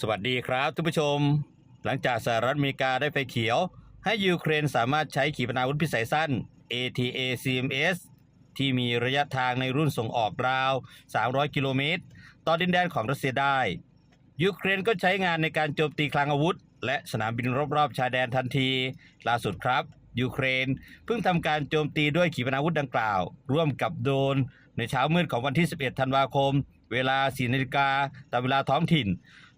สวัสดีครับทุกผู้ชม หลังจากสหรัฐอเมริกาได้ไฟเขียว ให้ยูเครนสามารถใช้ขีปนาวุธพิสัยสั้น ATACMS ที่มีระยะทางในรุ่นส่งออกราว 300 กิโลเมตร ต่อดินแดนของรัสเซียได้ ยูเครนก็ใช้งานในการโจมตีคลังอาวุธ และสนามบินรอบๆ ชายแดนทันที ล่าสุดครับ ยูเครนเพิ่งทำการโจมตีด้วยขีปนาวุธดังกล่าว ร่วมกับโดรนในเช้ามืดของวันที่ 11 ธันวาคม เวลา 4 นาฬิกาตามเวลาท้องถิ่น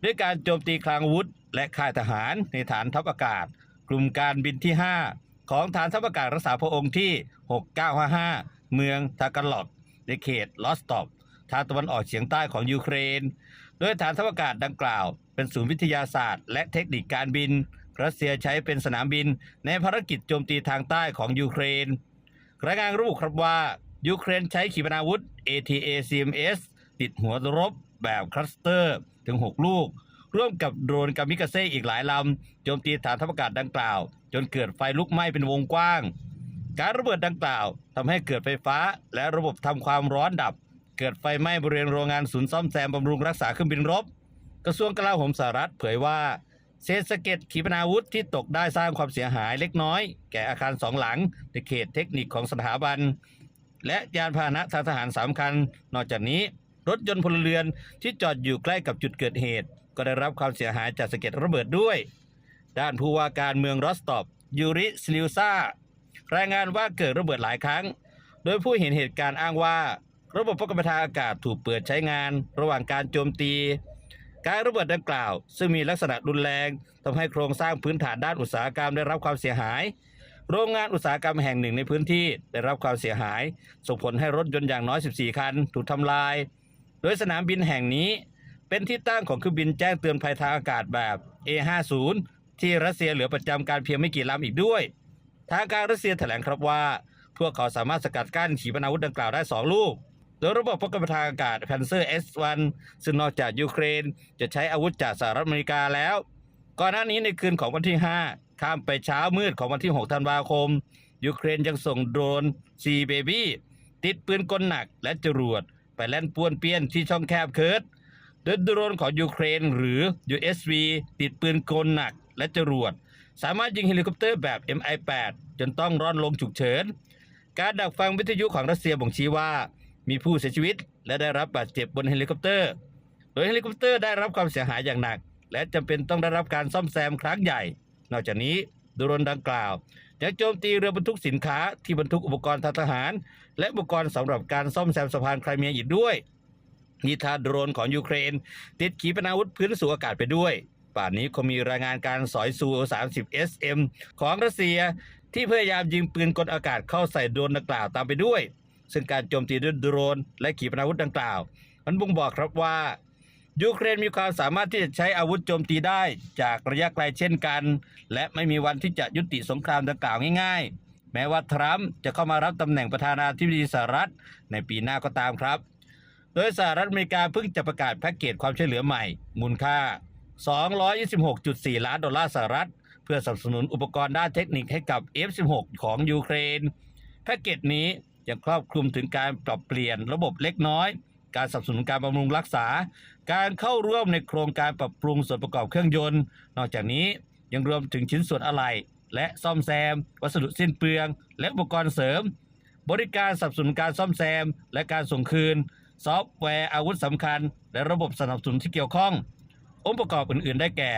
ด้วยการโจมตีคลังอาวุธ และค่ายทหารในฐานทัพอากาศ กลุ่มการบินที่ 5 ของฐานทัพอากาศรักษาพระองค์ที่ 6955 เมืองทากาลอดในเขตลอสตอปทางตะวันออกเฉียงใต้ของยูเครน โดยฐานทัพอากาศดังกล่าว เป็นศูนย์วิทยาศาสตร์ และเทคนิคการบิน รัสเซียใช้เป็นสนามบิน ในภารกิจโจมตีทางใต้ของยูเครนรายงานระบุครับว่า ยูเครนใช้ขีปนาวุธ ATACMS ติดหัวรบแบบคลัสเตอร์ถึง 6 ลูก ร่วมกับโดรนกามิกาเซ่อีกหลายลำโจมตีฐานทัพอากาศดังกล่าว จนเกิดไฟลุกไหม้เป็นวงกว้าง การระเบิดดังกล่าวทำให้เกิดไฟฟ้า และระบบทำความร้อนดับ เกิดไฟไหม้บริเวณโรงงานศูนย์ซ่อมแซมบำรุงรักษาเครื่องบินรบ กระทรวงกลาโหมสหรัฐเผยว่าเศษสะเก็ดขีปนาวุธที่ตกได้สร้างความเสียหายเล็กน้อย แก่อาคารสองหลังในเขตเทคนิคของสถาบัน และยานพาหนะทางทหารสามคัน นอกจากนี้ รถยนต์พลเรือนที่จอดอยู่ใกล้กับจุดเกิดเหตุ ก็ได้รับความเสียหายจากสะเก็ดระเบิดด้วย ด้านผู้ว่าการเมืองรอสตอปยูริสลิวซารายงานว่าเกิดระเบิดหลายครั้ง โดยผู้เห็นเหตุการณ์อ้างว่า ระบบป้องกันทางอากาศถูกเปิดใช้งาน ระหว่างการโจมตี การระเบิดดังกล่าว ซึ่งมีลักษณะรุนแรงทำให้โครงสร้างพื้นฐานด้านอุตสาหกรรมได้รับความเสียหาย โรงงานอุตสาหกรรมแห่งหนึ่งในพื้นที่ได้รับความเสียหาย ส่งผลให้รถยนต์อย่างน้อย 14 คัน ถูกทำลาย โดยสนามบินแห่งนี้เป็นที่ตั้งของเครื่องบินแจ้งเตือนภัยทางอากาศแบบ A50 ที่รัสเซียเหลือประจำการเพียงไม่กี่ลำอีกด้วย ทางการรัสเซียแถลงครับว่า พวกเขาสามารถสกัดกั้นขีปนาวุธดังกล่าวได้ 2 ลูก โดยระบบป้องกันทางอากาศ Panzer S1 ซึ่งนอกจากยูเครน จะใช้อาวุธจากสหรัฐอเมริกาแล้ว ก่อนหน้านี้ในคืนของวันที่ 5 ข้ามไปเช้ามืดของวันที่ 6 ธันวาคม ยูเครนยังส่งโดรน C Baby ติดปืนกลหนักและจรวด ไปแล่นป้วนเปี้ยนที่ช่องแคบเคิร์ดโดยโดรนของยูเครนหรือ USV ติดปืนกลหนักและจรวด สามารถยิงเฮลิคอปเตอร์แบบ MI8 จนต้องร่อนลงฉุกเฉิน การดักฟังวิทยุของรัสเซียบ่งชี้ว่า มีผู้เสียชีวิต และได้รับบาดเจ็บบนเฮลิคอปเตอร์ โดยเฮลิคอปเตอร์ได้รับความเสียหายอย่างหนัก และจำเป็นต้องได้รับการซ่อมแซมครั้งใหญ่ นอกจากนี้โดรนดังกล่าว ยังโจมตีเรือบรรทุกสินค้าที่บรรทุกอุปกรณ์ทางทหาร และอุปกรณ์สำหรับการซ่อมแซมสะพานไครเมียอีกด้วยนี่ถ้าโดรนของยูเครน ติดขีปนาวุธพื้นสู่อากาศไปด้วย ป่านนี้คงมีรายงานการสอยซู 30 SM ของรัสเซียที่พยายามยิงปืนกลอากาศเข้าใส่โดรนดังกล่าวตามไปด้วย ซึ่งการโจมตีด้วยโดรนและขีปนาวุธดังกล่าว มันบ่งบอกครับว่า ยูเครนมีความสามารถที่จะใช้อาวุธโจมตีได้จากระยะไกลเช่นกัน และไม่มีวันที่จะยุติสงครามดังกล่าวง่ายๆ แม้ว่าทรัมป์จะเข้ามารับตำแหน่งประธานาธิบดีสหรัฐในปีหน้าก็ตามครับ โดยสหรัฐอเมริกาเพิ่งจะประกาศแพ็กเกจความช่วยเหลือใหม่ มูลค่า 226.4 ล้านดอลลาร์สหรัฐ เพื่อสนับสนุนอุปกรณ์ด้านเทคนิคให้กับ F-16 ของยูเครน แพ็กเกจนี้ยังครอบคลุมถึงการปรับเปลี่ยนระบบเล็กน้อย การสนับสนุนการบำรุงรักษา การเข้าร่วมในโครงการปรับปรุงส่วนประกอบเครื่องยนต์ นอกจากนี้ยังรวมถึงชิ้นส่วนอะไหล่และซ่อมแซม วัสดุสิ้นเปลือง และอุปกรณ์เสริม บริการสนับสนุนการซ่อมแซม และการส่งคืน ซอฟต์แวร์อาวุธสำคัญ และระบบสนับสนุนที่เกี่ยวข้อง องค์ประกอบอื่น ๆ ได้แก่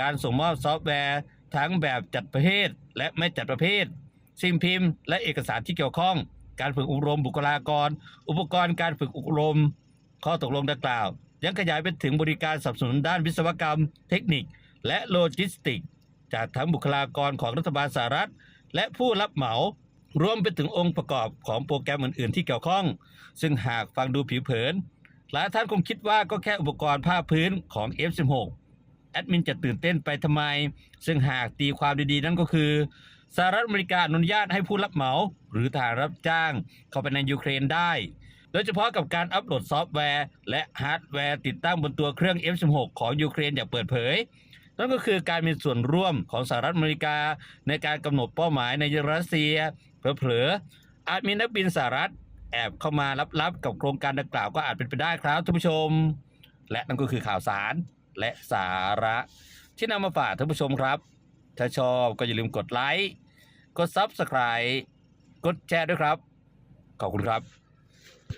การส่งมอบซอฟต์แวร์ทั้งแบบจัดประเภทและไม่จัดประเภท สิ่งพิมพ์ และเอกสารที่เกี่ยวข้อง การฝึกอบรมบุคลากร อุปกรณ์การฝึกอบรม ข้อตกลงดังกล่าว ยังขยายไปถึงบริการสนับสนุนด้านวิศวกรรม เทคนิค และโลจิสติก จากทั้งบุคลากรของรัฐบาลสหรัฐ และผู้รับเหมารวมไปถึงองค์ประกอบของโปรแกรมอื่น ๆ ที่เกี่ยวข้อง ซึ่งหากฟังดูผิวเผินหลายท่านคงคิดว่าก็แค่อุปกรณ์ผ้าพื้นของ F16 แอดมินจะตื่นเต้นไปทำไม ซึ่งหากตีความดีๆ นั่นก็คือ สหรัฐอเมริกาอนุญาตให้ผู้รับเหมาหรือทหารรับจ้าง เข้าไปในยูเครนได้ โดยเฉพาะกับการอัปโหลดซอฟต์แวร์ และฮาร์ดแวร์ติดตั้งบนตัวเครื่อง F16 ของยูเครนอย่างเปิดเผย นั่นก็คือการมีส่วนร่วมของสหรัฐอเมริกา ในการกำหนดเป้าหมายในรัสเซียเผลอๆอาจมีนักบินสหรัฐแอบเข้ามาลับๆกับโครงการดังกล่าวก็อาจเป็นไปได้ครับท่านผู้ชม และนั่นก็คือข่าวสารและสาระที่นำมาฝากท่านผู้ชมครับ ถ้าชอบก็อย่าลืมกดไลค์ กด Subscribe กดแชร์ด้วยครับ ขอบคุณครับ